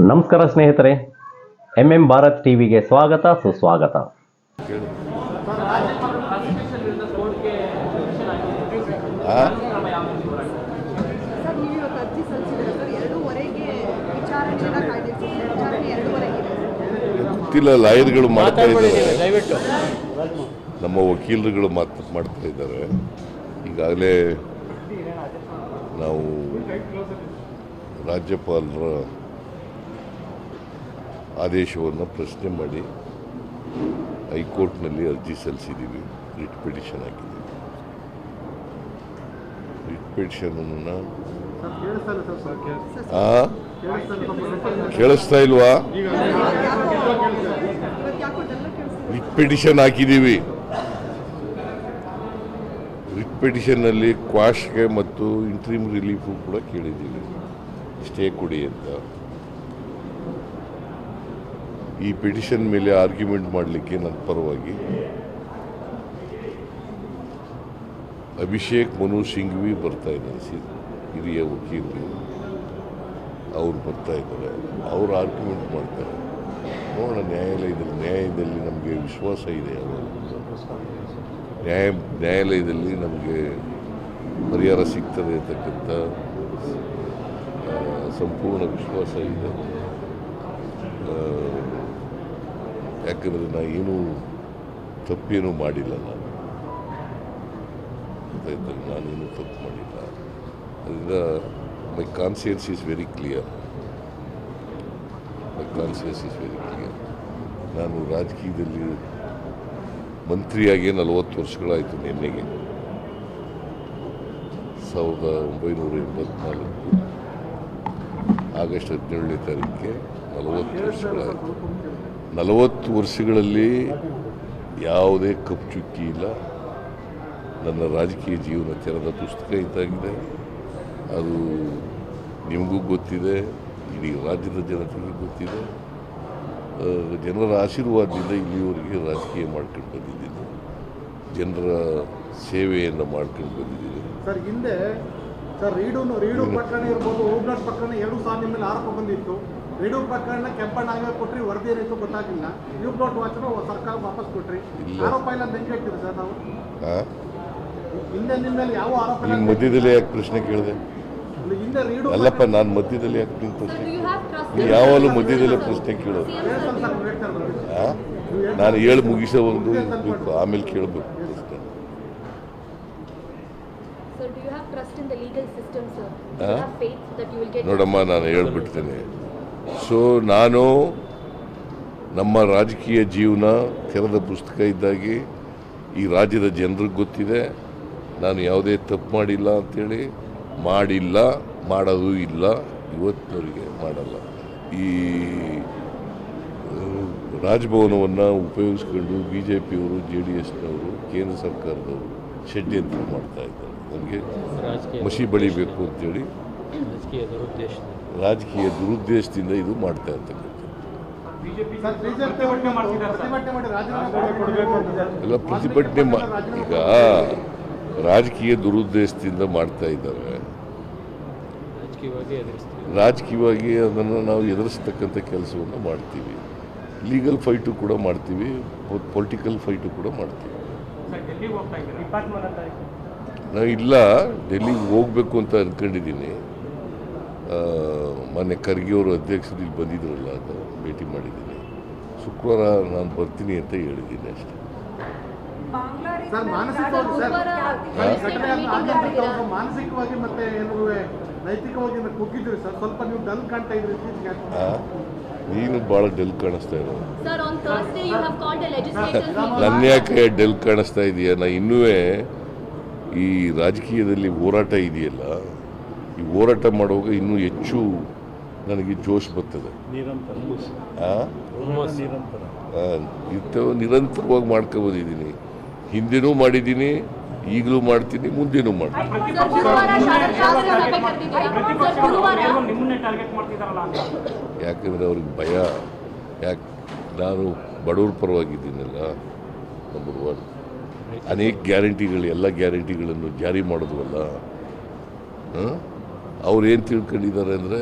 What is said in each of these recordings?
ನಮಸ್ಕಾರ ಸ್ನೇಹಿತರೆ M M Bharat ಟಿವಿಗೆ ಸ್ವಾಗತ ಸುಸ್ವಾಗತ. ಗೊತ್ತಿಲ್ಲ ಲಾಯರ್ಗಳು ಮಾಡ್ತಾ ಇದ್ದಾರೆ. ನಮ್ಮ ವಕೀಲರುಗಳು ಮಾತು ಮಾಡ್ತಾ ಇದ್ದಾರೆ. ಈಗಾಗಲೇ ನಾವು ರಾಜ್ಯಪಾಲರ ಆದೇಶವನ್ನು ಪ್ರಶ್ನೆ ಮಾಡಿ ಹೈಕೋರ್ಟ್ನಲ್ಲಿ ಅರ್ಜಿ ಸಲ್ಲಿಸಿದ್ದೀವಿ. ರಿಟ್ ಪಿಟಿಷನ್ ಹಾಕಿದ್ದೀವಿ ರಿಟ್ ಪಿಟಿಷನನ್ನು ಕೇಳಿಸ್ತಾ ಇಲ್ವಾ? ರಿಟ್ ಪಿಟಿಷನ್ ಹಾಕಿದ್ದೀವಿ. ರಿಟ್ ಪಿಟಿಷನ್ನಲ್ಲಿ ಕ್ವಾಶ್ಗೆ ಮತ್ತು ಇಂಟ್ರೀಮ್ ರಿಲೀಫು ಕೂಡ ಕೇಳಿದ್ದೀವಿ. ಸ್ಟೇ ಕೊಡಿ ಅಂತ. ಈ ಪಿಟಿಷನ್ ಮೇಲೆ ಆರ್ಗ್ಯುಮೆಂಟ್ ಮಾಡಲಿಕ್ಕೆ ನನ್ನ ಪರವಾಗಿ ಅಭಿಷೇಕ್ ಮನು ಸಿಂಘ್ವಿ ಬರ್ತಾ ಇದ್ದಾರೆ. ಸಿ, ಹಿರಿಯ ವಕೀಲರು ಅವ್ರು ಬರ್ತಾ ಇದ್ದಾರೆ. ಅವ್ರು ಆರ್ಗ್ಯುಮೆಂಟ್ ಮಾಡ್ತಾರೆ. ನೋಡೋಣ, ನ್ಯಾಯಾಲಯದಲ್ಲಿ, ನ್ಯಾಯದಲ್ಲಿ ನಮಗೆ ವಿಶ್ವಾಸ ಇದೆ ಅವರು ನ್ಯಾಯ, ನ್ಯಾಯಾಲಯದಲ್ಲಿ ನಮಗೆ ಪರಿಹಾರ ಸಿಗ್ತದೆ ಅಂತಕ್ಕಂಥ ಸಂಪೂರ್ಣ ವಿಶ್ವಾಸ ಇದೆ ಆ, ಯಾಕಂದರೆ ನಾ ಏನೂ ತಪ್ಪೇನೂ ಮಾಡಿಲ್ಲ ನಾನು? ನಾನೇನು ತಪ್ಪು ಮಾಡಿಲ್ಲ. ಅದರಿಂದ my conscience is very clear my conscience is very clear ನಾನು ರಾಜಕೀಯದಲ್ಲಿ ಮಂತ್ರಿಯಾಗಿ ನಲವತ್ತು ವರ್ಷಗಳಾಯಿತು ನಿನ್ನೆಗೆ. ಸಾವಿರದ ಒಂಬೈನೂರ ಎಂಬತ್ನಾಲ್ಕು ಆಗಸ್ಟ್ ಹದಿನೇಳನೇ ತಾರೀಕಿಗೆ ನಲವತ್ತು ವರ್ಷಗಳಾಯಿತು. ನಲವತ್ತು ವರ್ಷಗಳಲ್ಲಿ ಯಾವುದೇ ಕಪ್ಪು ಚುಕ್ಕಿ ಇಲ್ಲ. ನನ್ನ ರಾಜಕೀಯ ಜೀವನ ತೆರೆದ ಪುಸ್ತಕ ಇದ್ದಾಗಿದೆ ಅದು ನಿಮಗೂ ಗೊತ್ತಿದೆ ಇಡೀ ರಾಜ್ಯದ ಜನತೆಗೆ ಗೊತ್ತಿದೆ. ಜನರ ಆಶೀರ್ವಾದದಿಂದ ಇಲ್ಲಿವರೆಗೆ ರಾಜಕೀಯ ಮಾಡ್ಕೊಂಡು ಬಂದಿದ್ದೀನಿ. ಜನರ ಸೇವೆಯನ್ನು ಮಾಡ್ಕೊಂಡು ಬಂದಿದ್ದೀನಿ. ಸರ್ ಹಿಂದೆ ಸರ್ ರೀಡು ರೀಡು ಪ್ರಕರಣ ಇರ್ಬೋದು ಓಬ್ಲಾಟ್ ಪ್ರಕರಣ ಎರಡು ನಿಮ್ಮ ಮೇಲೆ ಆರೋಪ ಬಂದಿತ್ತು. ರೀಡು ಪ್ರಕರಣ ಕೊಟ್ಟರೆ ಕೊಟ್ರಿ ವರದಿ ಏನಿತ್ತು ಗೊತ್ತಾಗಿಲ್ಲ ಯು ಬ್ಲಾಟ್ ವಾಚನ ಸರ್ಕಾರ ವಾಪಸ್ ಕೊಟ್ರಿ. ಆರೋಪ ಇಲ್ಲ ಹೆಂಗೆ ಹೇಳ್ತೀರಿ ಸರ್ ನಾವು? ಹಿಂದೆ ನಿಮ್ಮ ಮೇಲೆ ಯಾವ ಆರೋಪ ಮಧ್ಯದಲ್ಲಿ ಯಾಕೆ ಪ್ರಶ್ನೆ ಕೇಳಿದೆ? ಹಿಂದೆ ರೀಡು ಅಲ್ಲಪ್ಪ ನಾನು ಮಧ್ಯದಲ್ಲಿ ಯಾಕೆ ಪ್ರಶ್ನೆ ನೀನು ಯಾವಾಗಲೂ ಮಧ್ಯದಲ್ಲೇ ಪ್ರಶ್ನೆ ಕೇಳೋದು. ಆ? ನಾನು ಹೇಳಿ ಮುಗಿಸೋ ಒಂದು ಬೇಕು ಆಮೇಲೆ ಕೇಳಬೇಕು. ಪ್ರಶ್ನೆ Sir, do you have trust in the legal system, sir? Do Huh? you have faith that you will get ನೋಡಮ್ಮ ನಾನು ಹೇಳ್ಬಿಡ್ತೇನೆ. ಸೊ ನಾನು ನಮ್ಮ ರಾಜಕೀಯ ಜೀವನ ತೆರೆದ ಪುಸ್ತಕ ಇದ್ದಾಗಿ ಈ ರಾಜ್ಯದ ಜನರಿಗೆ ಗೊತ್ತಿದೆ. ನಾನು ಯಾವುದೇ ತಪ್ಪು ಮಾಡಿಲ್ಲ ಅಂಥೇಳಿ ಮಾಡಿಲ್ಲ ಮಾಡೋದು ಇಲ್ಲ ಇವತ್ತಿನವರಿಗೆ ಮಾಡಲ್ಲ. ಈ ರಾಜಭವನವನ್ನು ಉಪಯೋಗಿಸ್ಕೊಂಡು ಬಿ ಜೆ ಪಿಯವರು ಜೆ ಡಿ ಎಸ್ನವರು ಕೇಂದ್ರ ಸರ್ಕಾರದವರು ಷಡ್ಯಂತ್ರ ಮಾಡ್ತಾ ಇದ್ದಾರೆ. ನಮಗೆ ಮಸಿ ಬಳಿಬೇಕು ಅಂತೇಳಿ. ರಾಜಕೀಯ ದುರುದ್ದೇಶದಿಂದ ಇದು ಮಾಡ್ತಾ ಅಂತಿದ್ದಾರೆ. ಎಲ್ಲ ಪ್ರತಿಭಟನೆ ಮಾ ಈಗ ರಾಜಕೀಯ ದುರುದ್ದೇಶದಿಂದ ಮಾಡ್ತಾ ಇದ್ದಾರೆ. ರಾಜಕೀಯವಾಗಿ ಅದನ್ನು ನಾವು ಎದುರಿಸ್ತಕ್ಕಂಥ ಕೆಲಸವನ್ನು ಮಾಡ್ತೀವಿ. ಲೀಗಲ್ ಫೈಟು ಕೂಡ ಮಾಡ್ತೀವಿ ಪೊಲಿಟಿಕಲ್ ಫೈಟು ಕೂಡ ಮಾಡ್ತೀವಿ. ನಾವು ಇಲ್ಲ ಡೆಲ್ಲಿಗೆ ಹೋಗ್ಬೇಕು ಅಂತ ಅಂದ್ಕೊಂಡಿದ್ದೀನಿ ಮೊನ್ನೆ ಖರ್ಗೆ ಅವರು ಅಧ್ಯಕ್ಷರು ಇಲ್ಲಿ ಬಂದಿದ್ರಲ್ಲ ಅದು ಭೇಟಿ ಮಾಡಿದ್ದೀನಿ. ಶುಕ್ರವಾರ ನಾನು ಬರ್ತೀನಿ ಅಂತ ಹೇಳಿದ್ದೀನಿ ಅಷ್ಟೇ. ಮಾನಸಿಕವಾಗಿ ಮತ್ತೆ ನೈತಿಕವಾಗಿ ಕುಗ್ಗಿದ್ರಿ ಸರ್? ಸ್ವಲ್ಪ ನೀವು ಡಲ್ ಕಾಣ್ತಾ ಇದ್ರಿ? ನೀನು ಭಾಳ ಡೆಲ್ ಕಾಣಿಸ್ತಾ ಇರೋದು. Sir, on Thursday you have called a legislators meeting. ನನ್ನ ಯಾಕೆ ಡೆಲ್ ಕಾಣಿಸ್ತಾ ಇದೆಯಾ? ನಾ ಇನ್ನೂ ಈ ರಾಜಕೀಯದಲ್ಲಿ ಹೋರಾಟ ಇದೆಯಲ್ಲ ಈ ಹೋರಾಟ ಮಾಡುವಾಗ ಇನ್ನೂ ಹೆಚ್ಚು ನನಗೆ ಜೋಶ್ ಬರ್ತದೆ. ಆ? ಆ, ಇಂಥವು ನಿರಂತರವಾಗಿ ಮಾಡ್ಕೊಬೋದಿದ್ದೀನಿ ಹಿಂದೆನೂ ಮಾಡಿದ್ದೀನಿ ಈಗಲೂ ಮಾಡ್ತೀನಿ ಮುಂದೆನೂ ಮಾಡ್ತೀನಿ. ಯಾಕಂದರೆ ಅವ್ರಿಗೆ ಭಯ. ಯಾಕೆ ನಾನು ಬಡವ್ರ ಪರವಾಗಿದ್ದೀನಲ್ಲ ನಂಬರ್ ಒನ್ ಅನೇಕ ಗ್ಯಾರಂಟಿಗಳು ಎಲ್ಲ ಗ್ಯಾರಂಟಿಗಳನ್ನು ಜಾರಿ ಮಾಡಿದ್ವಲ್ಲ. ಅವ್ರು ಏನು ತಿಳ್ಕೊಂಡಿದ್ದಾರೆ ಅಂದರೆ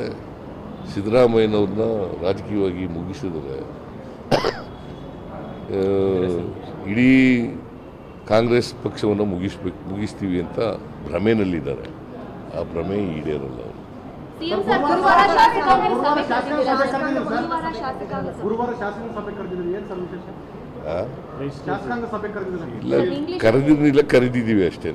ಸಿದ್ದರಾಮಯ್ಯನವ್ರನ್ನ ರಾಜಕೀಯವಾಗಿ ಮುಗಿಸಿದರೆ ಇಡೀ ಕಾಂಗ್ರೆಸ್ ಪಕ್ಷವನ್ನು ಮುಗಿಸ್ಬೇಕು ಮುಗಿಸ್ತೀವಿ ಅಂತ ಭ್ರಮೆನಲ್ಲಿದ್ದಾರೆ. ಆ ಭ್ರಮೆ ಈಡೇರಲ್ಲ ಅವರು. ಇಲ್ಲ ಕರೆದಿರಲಿಲ್ಲ ಕರೆದಿದ್ದೀವಿ ಅಷ್ಟೇ.